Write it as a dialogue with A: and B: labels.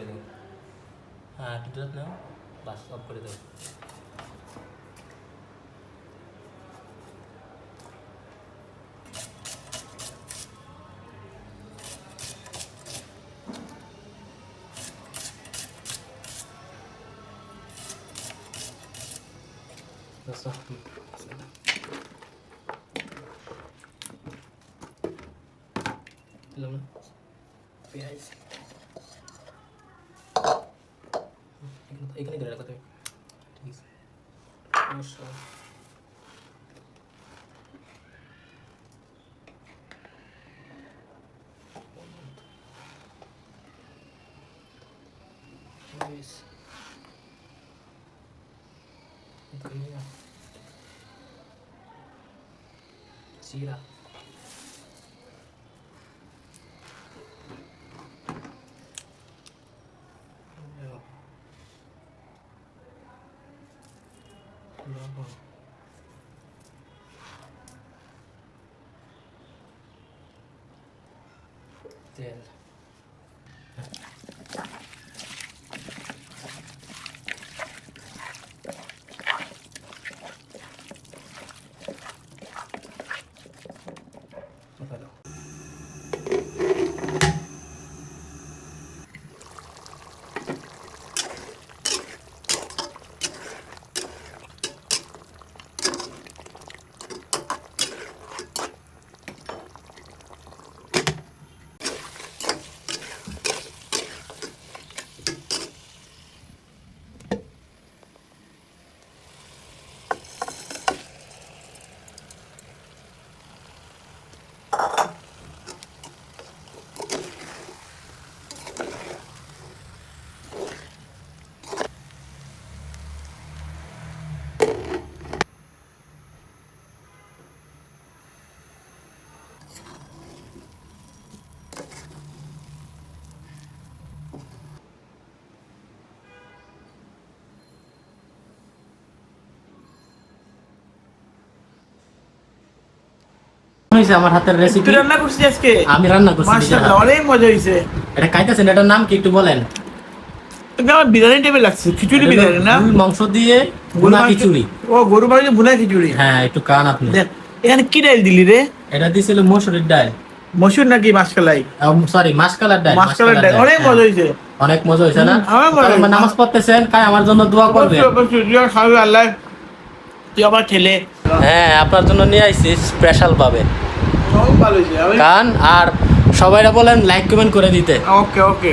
A: করে দাও হ্যাঁ একটু দূরত নাও বাস অফ করে দাও That's not দিলাম এখানে- এখানে ধরে রাখো তুমি ঠিক আছে মশলা মরিচ, ধনিয়া 对。হয়েছে আমার হাতের রেসিপি
B: তুই রান্না করছিস আজকে?
A: আমি রান্না করছি
B: মাশাআল্লাহ অনেক মজা হয়েছে
A: এটা খাইতেছেন? এটার নাম কি একটু বলেন?
B: আমার বিরিয়ানি টাইপের লাগছে খিচুড়ি বিরিয়ানি না
A: মাংস দিয়ে ভুনা খিচুড়ি।
B: ও গরু মাংস ভুনা খিচুড়ি?
A: হ্যাঁ একটু কান আপনি।
B: এখানে কি ডাল দিলি রে?
A: এটা দিছিল মসুরির ডাল
B: মসুর নাকি মাসকালাই?
A: সরি মাসকালার ডাল
B: মাসকালাই ডাল অনেক
A: হ্যাঁ।
B: মজা হয়েছে
A: অনেক মজা হয়েছে না?
B: আমার মজা
A: নামাজ পড়তেছেন কাই আমার জন্য দোয়া
B: খাবি আল্লাহ। তুই আমার ঠেলে
A: হ্যাঁ আপনার জন্য নিয়ে আইছি স্পেশাল ভাবে। কান আর সবাইরা বলেন লাইক কমেন্ট করে দিতে।
B: ওকে ওকে।